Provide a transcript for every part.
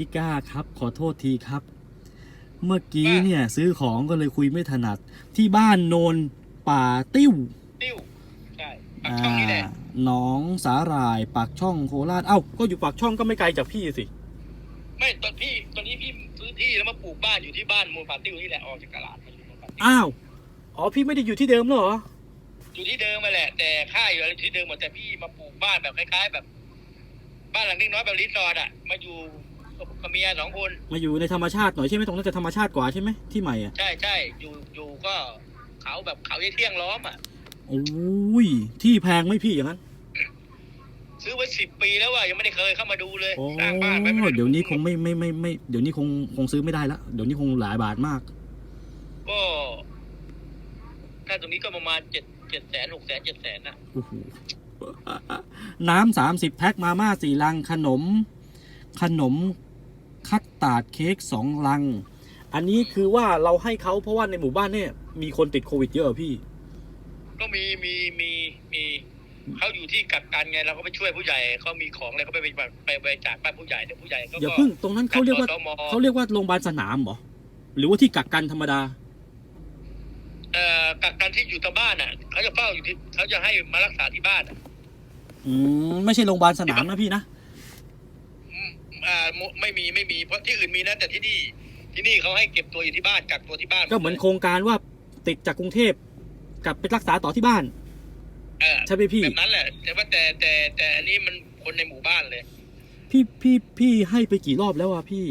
พี่ก้าครับ ขอโทษทีครับ เมื่อกี้เนี่ย ซื้อของก็เลยคุยไม่ถนัด ที่บ้านโนนป่าติ้วติ้วใช่ปากช่องนี่แหละาหนองสาหร่ายปากช่องโคราชเอ้าก็อยู่ปากช่องก็ไม่ไกลจากพี่สิไม่ตอนพี่ตอนนี้พี่ซื้อที่แล้วมาปลูกบ้านอยู่ที่บ้านมูลปาติ้วนี่แหละออกจากตลาดมาอยู่มูลปาติ้วอ้าวอ๋อพี่ไม่ได้อยู่ที่เดิมเหรออยู่ที่เดิมมาแหละ แต่ค่ายอยู่อะไรที่เดิมหมดแต่พี่มาปลูกบ้านแบบคล้ายๆแบบ บ้านหลังเล็กน้อยแบบรีสอร์ทอะมาอยู่ กับเมียสองคน มาอยู่ในธรรมชาติหน่อยใช่ไหมตรงนั้นจะธรรมชาติกว่าใช่ไหมที่ใหม่อะใช่ใช่อยู่อยู่ก็เขาแบบเขาเที่ยงล้อมอะ โอ้ยที่แพงไหมพี่อย่างนั้นซื้อไว้สิบปีแล้วว่ะยังไม่ได้เคยเข้ามาดูเลยโอ้สร้างบ้านไว้ไม่ไเดี๋ยวนี้คงไม่ไม่ไม่ไม่เดี๋ยวนี้คงคงซื้อไม่ได้ละเดี๋ยวนี้คงหลายบาทมาก ก็ถ้าตรงนี้ก็ประมาณเจ็ดเจ็ดแสนหกแสนเจ็ดแสนนะโอ้โหน้ำสามสิบแพ็คมาม่าสี่ลังขนม ขนม คัตตาร์ดเค้กสองลัง อันนี้คือว่าเราให้เขาเพราะว่าในหมู่บ้านเนี่ย มีคนติดโควิดเยอะพี่ ก็มีมีมีมีเขาอยู่ที่กักกันไงเราก็ไปช่วยผู้ใหญ่เขามีของอะไรเขาไปไปไปจากบ้านผู้ใหญ่แต่ผู้ใหญ่เขาอย่าก็เพิ่งตรงนั้นเขาเรียกว่าเขาเรียกว่าโรงพยาบาลสนามเหรอหรือว่าที่กักกันธรรมดา เอ่อกักกันที่อยู่ตามบ้านอะเขาจะเฝ้าอยู่ที่เขาจะให้มารักษาที่บ้านอะอืมไม่ใช่โรงพยาบาลสนามนะพี่นะ อืมอ่าโมไม่มีไม่มีเพราะที่อื่นมีนะแต่ที่นี่ที่นี่เขาให้เก็บตัวอยู่ที่บ้านกักตัวที่บ้านก็เหมือนโครงการว่าติดจากกรุงเทพกลับไปรักษาต่อที่บ้าน เออใช่ไหมพี่ แบบนั้นแหละ แต่ว่าแต่แต่แต่อันนี้มันคนในหมู่บ้านเลย พี่พี่พี่ให้ไปกี่รอบแล้วอะพี่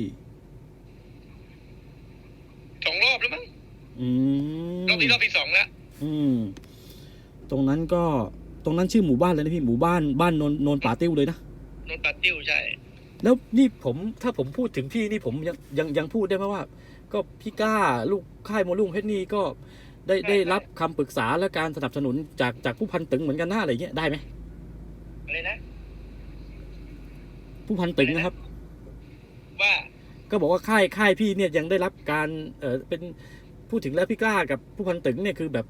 สองรอบแล้วมั้งอืมรอบนี้รอบที่สองแล้วอืม ตรงนั้นก็ตรงนั้นชื่อหมู่บ้านเลยนะพี่หมู่บ้านบ้านโนนโนนป่าติ้วเลยนะ นนท์ปาติ้วใช่ แล้วนี่ผมถ้าผมพูดถึงพี่นี่ผมยังยังยังพูดได้ไหมว่า ก็พี่ก้าลูกค่ายโมลุ่งเพชรนี่ก็ได้ได้รับคำปรึกษาและการสนับสนุนจากจากผู้พันตึงเหมือนกันหน้าอะไรเงี้ยได้ไหมอะไรนะ ผู้พันตึงนะครับ ว่าก็บอกว่าค่ายค่ายพี่เนี่ยยังได้รับการเออเป็นพูดถึงแล้วพี่กล้ากับผู้พันตึงเนี่ยคือแบบ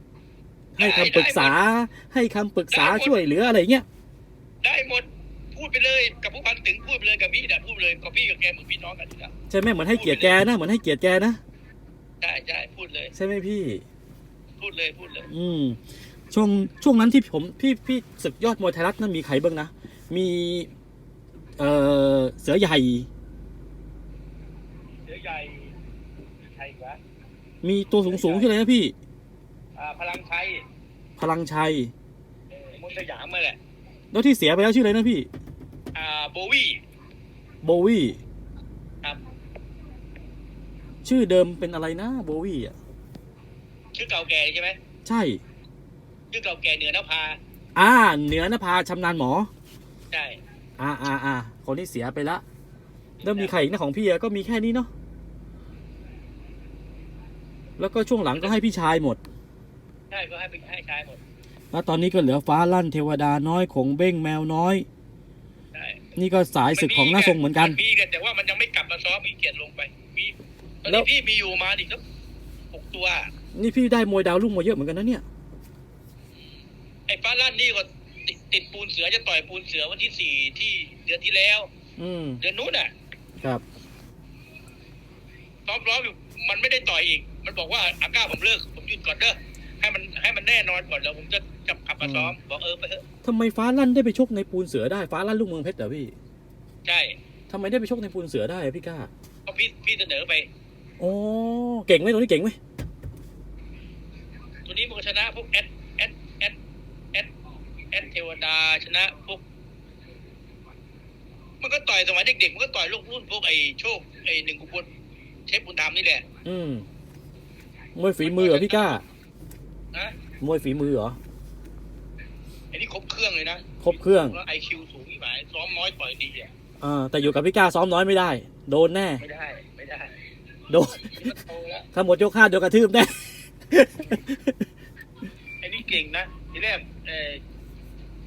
ให้คำปรึกษาให้คำปรึกษาช่วยเหลืออะไรเงี้ยได้หมด พูดไปเลยกับผู้พันถึงพูดไปเลยกับพี่นะพูดไปเลยกับพี่กับแกเหมือนพี่น้องกันอยู่แล้วใช่ไหมเหมือนให้เกียรติแกนะเหมือนให้เกียรติแกนะใช่ใช่พูดเลย ใช่ไหมพี่ พูดเลยพูดเลย อืมช่วงช่วงนั้นที่ผมพี่พี่ศึกยอดมวยไทยรัฐนั้นมีใครบ้างนะมี เออเสือใหญ่ เสือใหญ่ใครวะมีตัวสูงสูงๆชื่ออะไรนะพี่ อ่าพลังชัยพลังชัยเออมนต์สยามมาแหละแล้วที่เสียไปแล้วชื่ออะไรนะพี่อ่า โบวี่โบวี่ครับ ชื่อเดิมเป็นอะไรนะโบวี่อะชื่อเก่าแก่ใช่ไหมใช่ ชื่อเก่าแก่เหนือนภาอ่า เหนือนภาชำนาญหมอ ใช่ อ่าอ่าอ่าคนที่เสียไปละแล้วมีใครอีกนะของพี่อะก็มีแค่นี้เนาะแล้วก็ช่วงหลังก็ให้พี่ชายหมด ใช่ก็ให้เป็นให้ชายหมด แล้วตอนนี้ก็เหลือฟ้าลั่นเทวดาน้อย ขงเบ้งแมวน้อยใช่ นี่ก็สายศึกของหน้าทรงเหมือนกัน มีกันแต่ว่ามันยังไม่กลับมาซ้อมมีเกียรติลงไป มีตอนแล้นี้วพี่มีอยู่มาอีกสักหกตัว นี่พี่ได้มวยดาวรุ่งมาเยอะเหมือนกันนะเนี่ย ไอ้ฟ้าลั่นนี่ก็ติดติดปูนเสือจะต่อยปูนเสือวันที่สี่ที่เดือนที่แล้ว อืมเดือนนู้นอะ ครับซ้อมร้อมอยู่มันไม่ได้ต่อยอีก มันบอกว่าอาก้าผมเลิก ผมหยุดก่อนเด้อให้มันให้มันแน่นอนก่อนแล้วผมจะ จะกลับมาซ้อม บอกเออไปเถอะทำไมฟ้าลั่นได้ไปชกในปูนเสือได้ฟ้าลั่นลูกเมืองเพชรเหรอพี่ใช่ทำไมได้ไปชกในปูนเสือได้อะพี่ก้าเพราะพี่พี่เสนอไปโอ้เก่งไหมตัวนี้เก่งไหมตัวนี้มันก็ชนะพวกแอดแอดแอดแอดแอดเทวดาชนะพวกมันก็ต่อยสมัยเด็กๆมันก็ต่อยลูกรุ่นพวกไอ้โชคไอ้หนึ่งกุบลเชฟบุญธรรมนี่แหละ อืมมวยฝีมือเหรอพี่ก้านะมวยฝีมือเหรอ ไอ้นี่ครบเครื่องเลยนะครบเครื่อง แล้วไอคิวสูงอีกหมายซ้อมน้อยต่อยดีอะอ่าแต่อยู่กับพี่ก้าซ้อมน้อยไม่ได้ โดนแน่ ไม่ได้ไม่ได้โดนนี่มันโตแล้วถ้าหมดยกห้าโดนกระทืบแน่ ไอ้นี่เก่งนะทีแรกเออ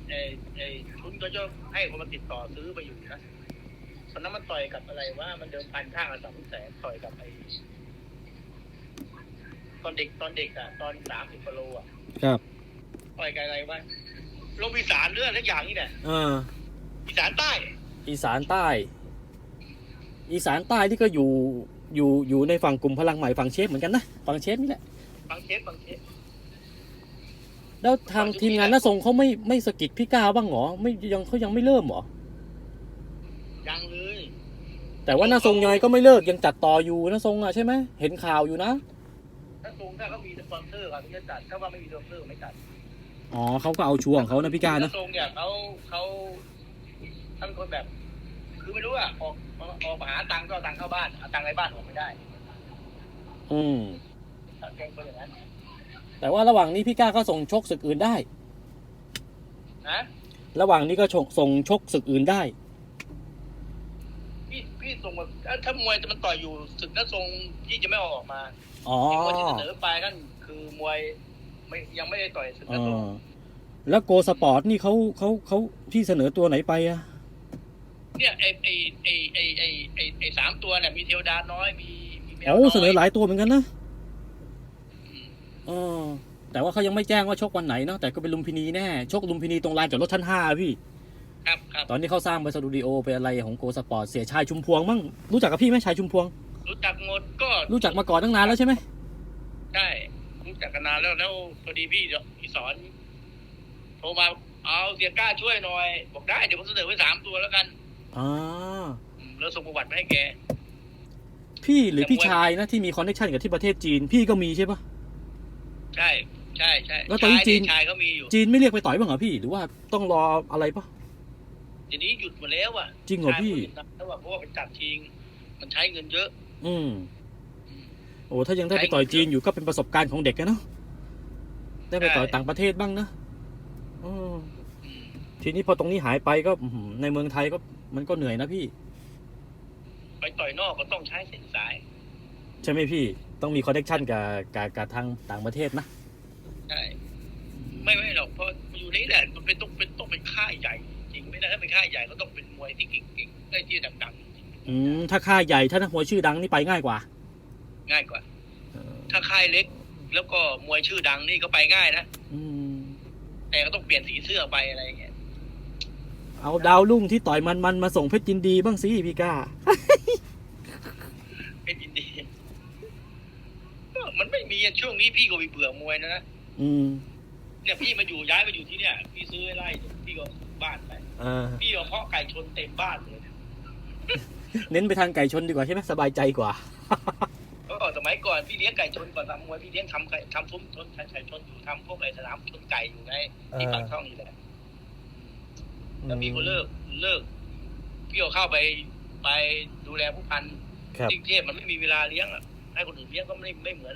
เออเออชุนก็จะให้คนมาติดต่อซื้อไปอยู่นะตอนนั้นมันต่อยกับอะไรว่ามันเดิมพันข้างละสองแสนต่อยกับไอ้ตอนเด็กตอนเด็กอะตอนสามสิบกิโลอะครับ ต่อยกับอะไรวะ ลงอีสานเรื่องทุกอย่างนี่แหละอ่าอีสานใต้ อีสานใต้ออีสานใต้ที่ก็อยู่อยู่อยู่ในฝั่งกลุ่มพลังใหม่ฝั่งเชฟเหมือนกันนะฝั่งเชฟนี่แหละบางเชฟบางเชฟแล้วทางทีมงานน้าทรงเขาไม่ไม่สะกิดพี่ก้าวบ้างเหรอไม่ยังเขายังไม่เริ่มเหรอยังเลยแต่ว่าน้าทรงยังไงก็ไม่เลิกยังจัดต่ออยู่น้าทรงอะใช่ไหมเห็นข่าวอยู่นะ ถ้าตรงถ้าเขามีสปอนเซอร์เขาถึงจะจัดถ้าว่าไม่มีสปอนเซอร์ไม่จัด อ๋อเขาก็เอาชัวร์ของเขานะพี่ก้านะถ้ตรงเนี่ยเขาเขาท่านคนแบบ คือไม่รู้อะออกออกมาหาตังค์ก็เอาตังค์เข้าบ้านเอาตังค์ในบ้านออกไม่ได้อืม แกงคนอย่างนั้นแต่ว่าระหว่างนี้พี่ก้าก็ส่งชกศึกอื่นได้ นะระหว่างนี้ก็ชกส่งชกศึกอื่นได้ พี่พี่ส่งแบบถ้าถ้ามวยมันต่อยอยู่ศึกนั้นทรงพี่จะไม่เอาออกมาอ๋อไอ้คนที่เสนอไปนั่นคือมวย ไม่ยังไม่ได้ต่อยศึกเอนั้นทรงอแล้วโกสปอร์ตนี่เขาเขาเขาพี่เสนอตัวไหนไปอะเนี่ยไอไอไอไอไอไอไอสามตัวเนี่ยมีเทวดาน้อยมีมีแมวโอ้น้อยเสนอหลายตัวเหมือนกันนะอืมเออแต่ว่าเขายังไม่แจ้งว่าชกวันไหนเนาะแต่ก็เป็นลุมพินีแน่ชกลุมพินีตรงลานจอดรถชั้นห้าพี่ ครับครับตอนนี้เขาสร้างไปสตูดิโอไปอะไรของโกสปอร์ตเสียชายชุมพวงมั่งรู้จักกับพี่ไหมชายชุมพวง รู้จักหมดก็รู้จักมาก่อนตั้งนานแล้วใช่ไหมใช่รู้ จักกันนานแล้วแล้วพอดีพี่พี่สอนโทรมาเอาเสียกล้าช่วยหน่อย บอกได้เดี๋ยวผมเสนอไว้สามตัวแล้วกันอ่าอืมแล้วส่งประวัติมาให้แก พี่หรือพี่ชายนะที่มีคอนเนคชันกับที่ประเทศจีน พี่ก็มีใช่ปะใช่ใช่ใช่แล้วตอนนี้ชายจีนชายเขามีอยู่จีนไม่เรียกไปต่อยบ้างเหรอพี่ หรือว่าต้องรออะไรปะเดี๋ยวนี้หยุดหมดแล้วอะจริงเหรอพี่ชายเขาหยุดนะเพราะว่าเพราะว่าไปจัดทิ้งมันใช้เงินเยอะ อืม โอ้ถ้ายังได้ไปต่อยจีนอยู่ก็เป็นประสบการณ์ของเด็กอะเนาะได้ไปต่อยต่างประเทศบ้างนะอืมอืมทีนี้พอตรงนี้หายไปก็อื้อหือในเมืองไทยก็มันก็เหนื่อยนะพี่ ไปต่อยนอกก็ต้องใช้เส้นสาย ใช่ไหมพี่ ต้องมีคอนเนคชันกับกับกับทางต่างประเทศนะใช่ไม่ไม่หรอกเพราะอยู่นี่แหละมันเป็นต้องเป็นต้องเป็นค่ายใหญ่ จริงไม่ได้ถ้าเป็นค่ายใหญ่ก็ต้องเป็นมวยที่เก่งๆได้ที่ดังอืมถ้าค่ายใหญ่ถ้านักมวยชื่อดังนี่ไปง่ายกว่าๆ ง่ายกว่า ถ้าค่ายเล็ก แล้วก็มวยชื่อดังนี่ก็ไปง่ายนะอืมแต่ก็ต้องเปลี่ยนสีเสื้อไปอะไรอย่างเงี้ยเอาดาวรุ่งที่ต่อยมันมันๆมาส่งเพชรยินดีบ้างสิพี่ก้าเป็นยินดีก็มันไม่มีอะช่วงนี้พี่ก็ไปเบื่อมวยนะนะอืมเนี่ยพี่มาอยู่ย้ายมาอยู่ที่เนี่ย พี่ซื้อไร่พี่ก็บ้านไปเออพี่เอาเพาะไก่ชนเต็มบ้านเลยเน้นไปทางไก่ชนดีกว่าใช่ไหมสบายใจกว่าก็สมัยก่ อนพี่เลี้ยงไก่ชนก่อนทำมวยพี่เลี้ยงทำไก่ทำซุ้มชนไก่ชนอยู่ทำพวกไอ้สนามชนไก่อยู่ไงที่ปากช่องนี่แหละแล้วพี่ก็เลิกเลิก พี่ก็เข้าไปไปดูแลผู้พันครับที่กรุงเทพมันไม่มีเวลาเลี้ยงอะให้คนอื่นเลี้ยงก็ไม่ไม่เหมือน